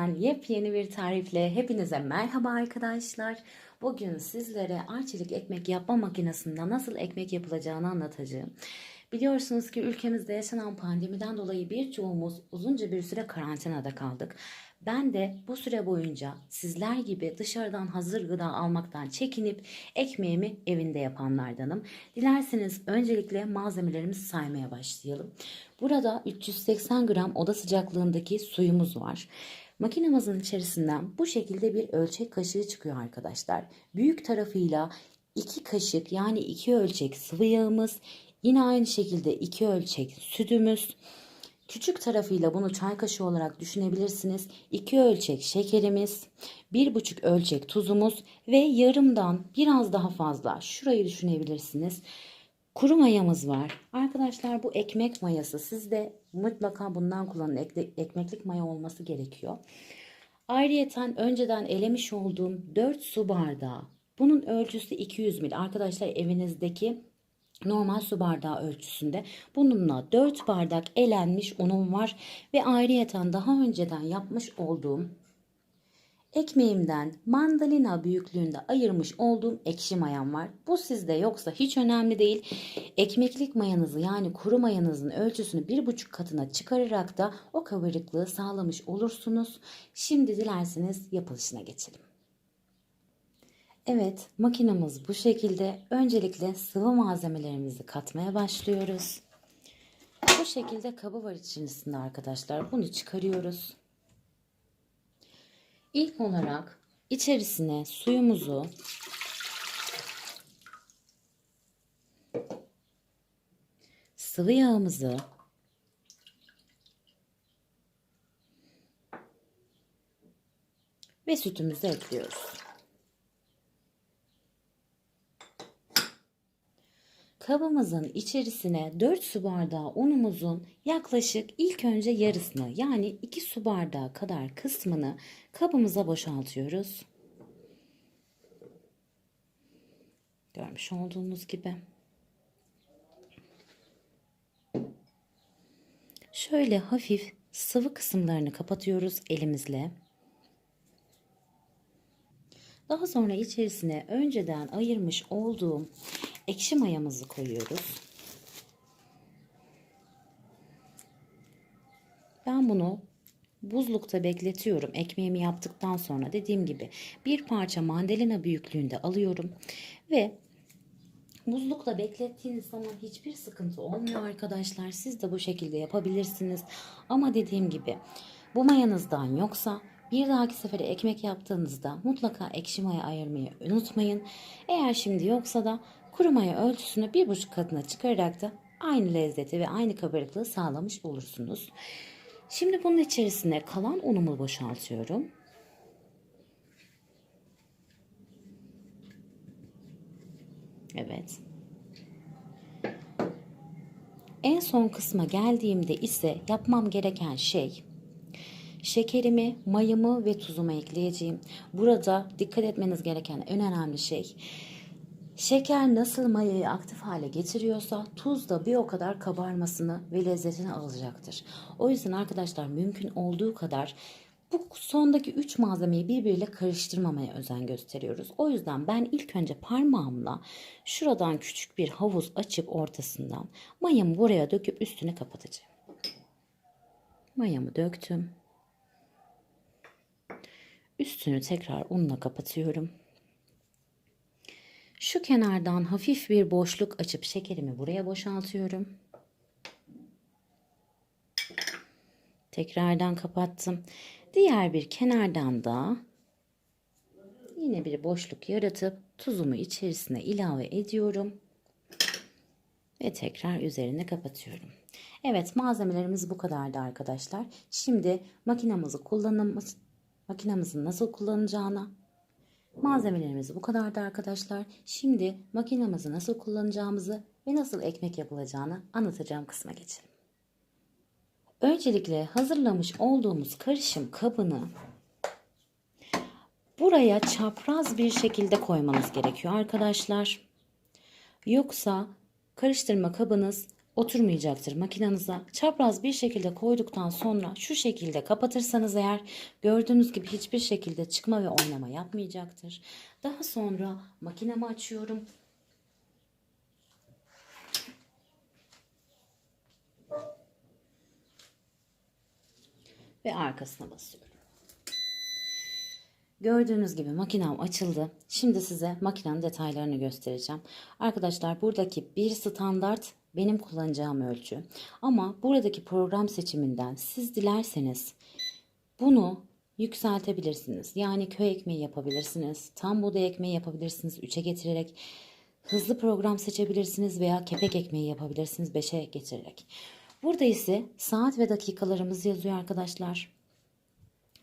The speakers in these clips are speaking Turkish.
Tariflerinden yepyeni bir tarifle hepinize merhaba arkadaşlar. Bugün sizlere arçelik ekmek yapma makinesinde nasıl ekmek yapılacağını anlatacağım. Biliyorsunuz ki ülkemizde yaşanan pandemiden dolayı birçoğumuz uzunca bir süre karantinada kaldık. Ben de bu süre boyunca sizler gibi dışarıdan hazır gıda almaktan çekinip ekmeğimi evinde yapanlardanım. Dilerseniz öncelikle malzemelerimizi saymaya başlayalım. Burada 380 gram oda sıcaklığındaki suyumuz var. Makinemizin içerisinden bu şekilde bir ölçek kaşığı çıkıyor arkadaşlar. Büyük tarafıyla 2 kaşık yani 2 ölçek sıvı yağımız, yine aynı şekilde 2 ölçek sütümüz, Küçük tarafıyla bunu çay kaşığı olarak düşünebilirsiniz. 2 ölçek şekerimiz, 1,5 ölçek tuzumuz ve yarımdan biraz daha fazla şurayı düşünebilirsiniz. Kuru mayamız var. Arkadaşlar bu ekmek mayası. Sizde mutlaka bundan kullanın. Ekle- ekmeklik maya olması gerekiyor. Ayrıyeten önceden elemiş olduğum 4 su bardağı. Bunun ölçüsü 200 ml. Arkadaşlar evinizdeki normal su bardağı ölçüsünde. Bununla 4 bardak elenmiş unum var ve ayrıyeten daha önceden yapmış olduğum ekmeğimden mandalina büyüklüğünde ayırmış olduğum ekşi mayam var. Bu sizde yoksa hiç önemli değil. Ekmeklik mayanızı yani kuru mayanızın ölçüsünü bir buçuk katına çıkararak da o kabarıklığı sağlamış olursunuz. Şimdi dilerseniz yapılışına geçelim. Evet, makinamız bu şekilde. Öncelikle sıvı malzemelerimizi katmaya başlıyoruz. Bu şekilde kabı var içerisinde arkadaşlar. Bunu çıkarıyoruz. İlk olarak içerisine suyumuzu sıvı yağımızı ve sütümüzü ekliyoruz. Kabımızın içerisine 4 su bardağı unumuzun yaklaşık ilk önce yarısını yani 2 su bardağı kadar kısmını kabımıza boşaltıyoruz. Görmüş olduğunuz gibi. Şöyle hafif sıvı kısımlarını kapatıyoruz elimizle. Daha sonra içerisine önceden ayırmış olduğum ekşi mayamızı koyuyoruz. Ben bunu buzlukta bekletiyorum. Ekmeğimi yaptıktan sonra dediğim gibi bir parça mandalina büyüklüğünde alıyorum ve buzlukta beklettiğiniz zaman hiçbir sıkıntı olmuyor arkadaşlar. Siz de bu şekilde yapabilirsiniz. Ama dediğim gibi bu mayanızdan yoksa bir dahaki sefere ekmek yaptığınızda mutlaka ekşi maya ayırmayı unutmayın. Eğer şimdi yoksa da kuru maya ölçüsünü bir buçuk katına çıkararak da aynı lezzeti ve aynı kabarıklığı sağlamış olursunuz. Şimdi bunun içerisine kalan unumu boşaltıyorum. Evet. En son kısma geldiğimde ise yapmam gereken şey şekerimi, mayamı ve tuzumu ekleyeceğim. Burada dikkat etmeniz gereken en önemli şey şeker nasıl mayayı aktif hale getiriyorsa tuz da bir o kadar kabarmasını ve lezzetini alacaktır. O yüzden arkadaşlar mümkün olduğu kadar bu sondaki 3 malzemeyi birbiriyle karıştırmamaya özen gösteriyoruz. O yüzden ben ilk önce parmağımla şuradan küçük bir havuz açıp ortasından mayamı buraya döküp üstüne kapatacağım. Mayamı döktüm. Üstünü tekrar unla kapatıyorum. Şu kenardan hafif bir boşluk açıp şekerimi buraya boşaltıyorum. Tekrardan kapattım. Diğer bir kenardan da yine bir boşluk yaratıp tuzumu içerisine ilave ediyorum. Ve tekrar üzerine kapatıyorum. Evet malzemelerimiz bu kadardı arkadaşlar. Şimdi makinamızı kullanımız makinamızın nasıl kullanacağına Malzemelerimiz bu kadardı arkadaşlar. Şimdi makinamızı nasıl kullanacağımızı ve nasıl ekmek yapılacağını anlatacağım kısma geçelim. Öncelikle hazırlamış olduğumuz karışım kabını buraya çapraz bir şekilde koymanız gerekiyor arkadaşlar. Yoksa karıştırma kabınız oturmayacaktır makinenize. Çapraz bir şekilde koyduktan sonra şu şekilde kapatırsanız eğer gördüğünüz gibi hiçbir şekilde çıkma ve oynama yapmayacaktır. Daha sonra makinemi açıyorum. Ve arkasına basıyorum. Gördüğünüz gibi makinem açıldı. Şimdi size makinenin detaylarını göstereceğim. Arkadaşlar buradaki bir standart benim kullanacağım ölçü. Ama buradaki program seçiminden siz dilerseniz bunu yükseltebilirsiniz. Yani köy ekmeği yapabilirsiniz. Tam buğday ekmeği yapabilirsiniz. 3'e getirerek hızlı program seçebilirsiniz veya kepek ekmeği yapabilirsiniz 5'e getirerek. Burada ise saat ve dakikalarımız yazıyor arkadaşlar.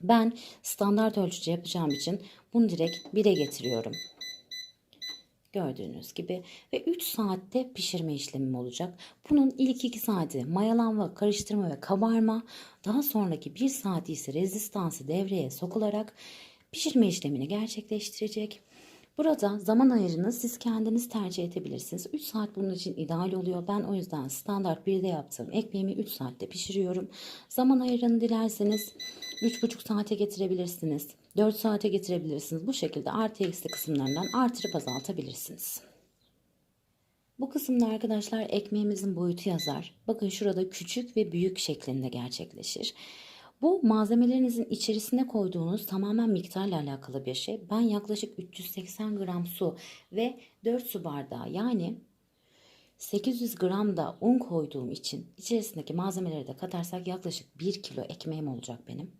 Ben standart ölçücü yapacağım için bunu direkt 1'e getiriyorum. Gördüğünüz gibi ve 3 saatte pişirme işlemim olacak. Bunun ilk 2 saati mayalanma, karıştırma ve kabarma, daha sonraki 1 saati ise rezistansı devreye sokularak pişirme işlemini gerçekleştirecek. Burada zaman ayarını siz kendiniz tercih edebilirsiniz. 3 saat bunun için ideal oluyor. Ben o yüzden standart 1'de yaptığım ekmeğimi 3 saatte pişiriyorum. Zaman ayarını dilerseniz 3,5 saate getirebilirsiniz. 4 saate getirebilirsiniz. Bu şekilde artı eksi kısımlarından artırıp azaltabilirsiniz. Bu kısımda arkadaşlar ekmeğimizin boyutu yazar. Bakın şurada küçük ve büyük şeklinde gerçekleşir. Bu malzemelerinizin içerisine koyduğunuz tamamen miktarla alakalı bir şey. Ben yaklaşık 380 gram su ve 4 su bardağı yani 800 gram da un koyduğum için içerisindeki malzemeleri de katarsak yaklaşık 1 kilo ekmeğim olacak benim.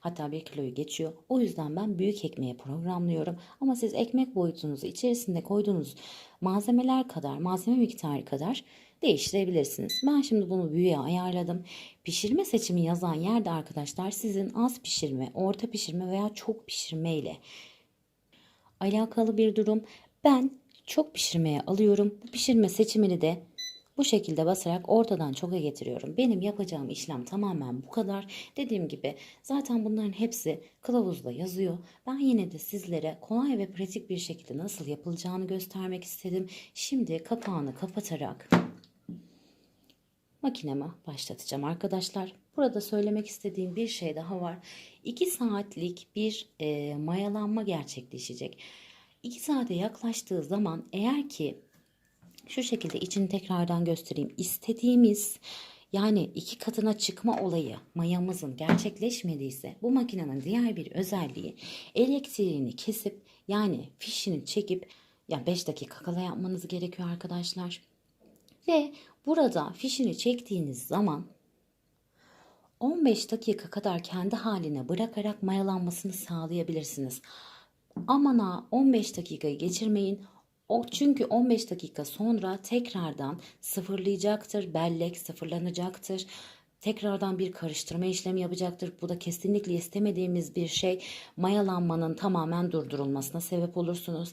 Hatta 1 kiloyu geçiyor. O yüzden ben büyük ekmeğe programlıyorum. Ama siz ekmek boyutunuzu içerisinde koyduğunuz malzemeler kadar, malzeme miktarı kadar değiştirebilirsiniz. Ben şimdi bunu büyüğe ayarladım. Pişirme seçimi yazan yerde arkadaşlar sizin az pişirme, orta pişirme veya çok pişirme ile alakalı bir durum. Ben çok pişirmeye alıyorum. Bu pişirme seçimini de bu şekilde basarak ortadan çoka getiriyorum. Benim yapacağım işlem tamamen bu kadar. Dediğim gibi zaten bunların hepsi kılavuzda yazıyor. Ben yine de sizlere kolay ve pratik bir şekilde nasıl yapılacağını göstermek istedim. Şimdi kapağını kapatarak makinemi başlatacağım arkadaşlar. Burada söylemek istediğim bir şey daha var. 2 saatlik bir e, mayalanma gerçekleşecek. 2 saate yaklaştığı zaman eğer ki şu şekilde içini tekrardan göstereyim. İstediğimiz yani iki katına çıkma olayı mayamızın gerçekleşmediyse bu makinenin diğer bir özelliği elektriğini kesip yani fişini çekip ya 5 dakika kala yapmanız gerekiyor arkadaşlar. Ve burada fişini çektiğiniz zaman 15 dakika kadar kendi haline bırakarak mayalanmasını sağlayabilirsiniz. Aman ha 15 dakikayı geçirmeyin. O çünkü 15 dakika sonra tekrardan sıfırlayacaktır. Bellek sıfırlanacaktır. Tekrardan bir karıştırma işlemi yapacaktır. Bu da kesinlikle istemediğimiz bir şey. Mayalanmanın tamamen durdurulmasına sebep olursunuz.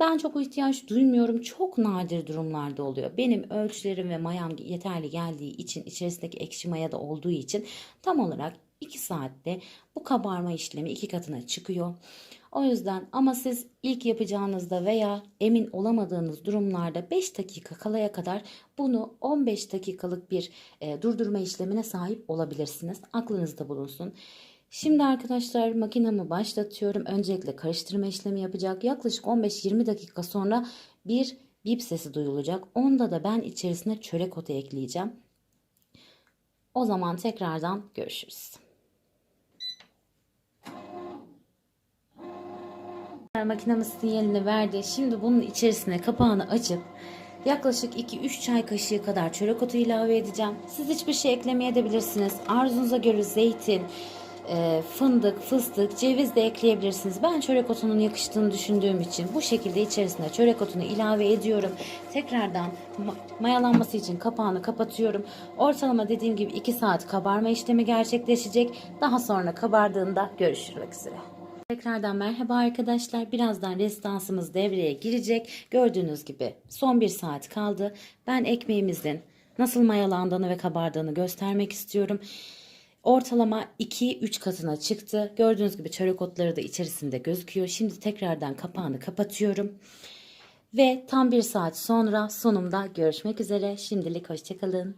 Ben çok ihtiyaç duymuyorum. Çok nadir durumlarda oluyor. Benim ölçülerim ve mayam yeterli geldiği için içerisindeki ekşi maya da olduğu için tam olarak 2 saatte bu kabarma işlemi iki katına çıkıyor. O yüzden ama siz ilk yapacağınızda veya emin olamadığınız durumlarda 5 dakika kalaya kadar bunu 15 dakikalık bir e, durdurma işlemine sahip olabilirsiniz. Aklınızda bulunsun. Şimdi arkadaşlar makinamı başlatıyorum. Öncelikle karıştırma işlemi yapacak. Yaklaşık 15-20 dakika sonra bir bip sesi duyulacak. Onda da ben içerisine çörek otu ekleyeceğim. O zaman tekrardan görüşürüz. Makinamız sinyalini verdi. Şimdi bunun içerisine kapağını açıp yaklaşık 2-3 çay kaşığı kadar çörek otu ilave edeceğim. Siz hiçbir şey eklemeye edebilirsiniz. Arzunuza göre zeytin, e, fındık, fıstık, ceviz de ekleyebilirsiniz. Ben çörek otunun yakıştığını düşündüğüm için bu şekilde içerisine çörek otunu ilave ediyorum. Tekrardan mayalanması için kapağını kapatıyorum. Ortalama dediğim gibi 2 saat kabarma işlemi gerçekleşecek. Daha sonra kabardığında görüşmek üzere. Tekrardan merhaba arkadaşlar. Birazdan rezidansımız devreye girecek. Gördüğünüz gibi son bir saat kaldı. Ben ekmeğimizin nasıl mayalandığını ve kabardığını göstermek istiyorum. Ortalama 2-3 katına çıktı. Gördüğünüz gibi çörek otları da içerisinde gözüküyor. Şimdi tekrardan kapağını kapatıyorum. Ve tam bir saat sonra sunumda görüşmek üzere. Şimdilik hoşçakalın.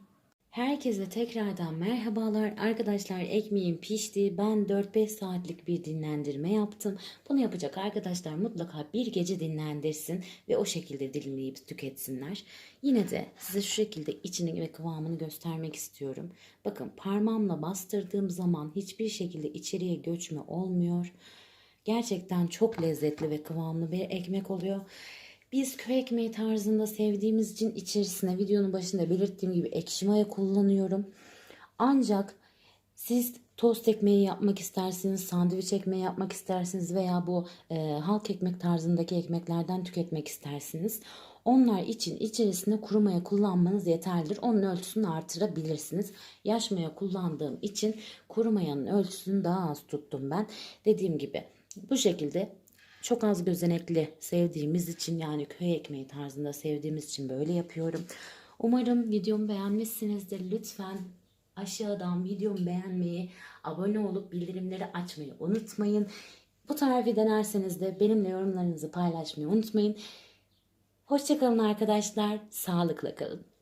Herkese tekrardan merhabalar. Arkadaşlar ekmeğim pişti. Ben 4-5 saatlik bir dinlendirme yaptım. Bunu yapacak arkadaşlar mutlaka bir gece dinlendirsin ve o şekilde dilimleyip tüketsinler. Yine de size şu şekilde içini ve kıvamını göstermek istiyorum. Bakın parmağımla bastırdığım zaman hiçbir şekilde içeriye göçme olmuyor. Gerçekten çok lezzetli ve kıvamlı bir ekmek oluyor. Biz köy ekmeği tarzında sevdiğimiz için içerisine videonun başında belirttiğim gibi ekşi maya kullanıyorum. Ancak siz tost ekmeği yapmak istersiniz, sandviç ekmeği yapmak istersiniz veya bu e, halk ekmek tarzındaki ekmeklerden tüketmek istersiniz. Onlar için içerisine kuru maya kullanmanız yeterlidir. Onun ölçüsünü artırabilirsiniz. Yaş maya kullandığım için kuru mayanın ölçüsünü daha az tuttum ben. Dediğim gibi bu şekilde çok az gözenekli sevdiğimiz için yani köy ekmeği tarzında sevdiğimiz için böyle yapıyorum. Umarım videomu beğenmişsinizdir. Lütfen aşağıdan videomu beğenmeyi, abone olup bildirimleri açmayı unutmayın. Bu tarifi denerseniz de benimle yorumlarınızı paylaşmayı unutmayın. Hoşçakalın arkadaşlar. Sağlıkla kalın.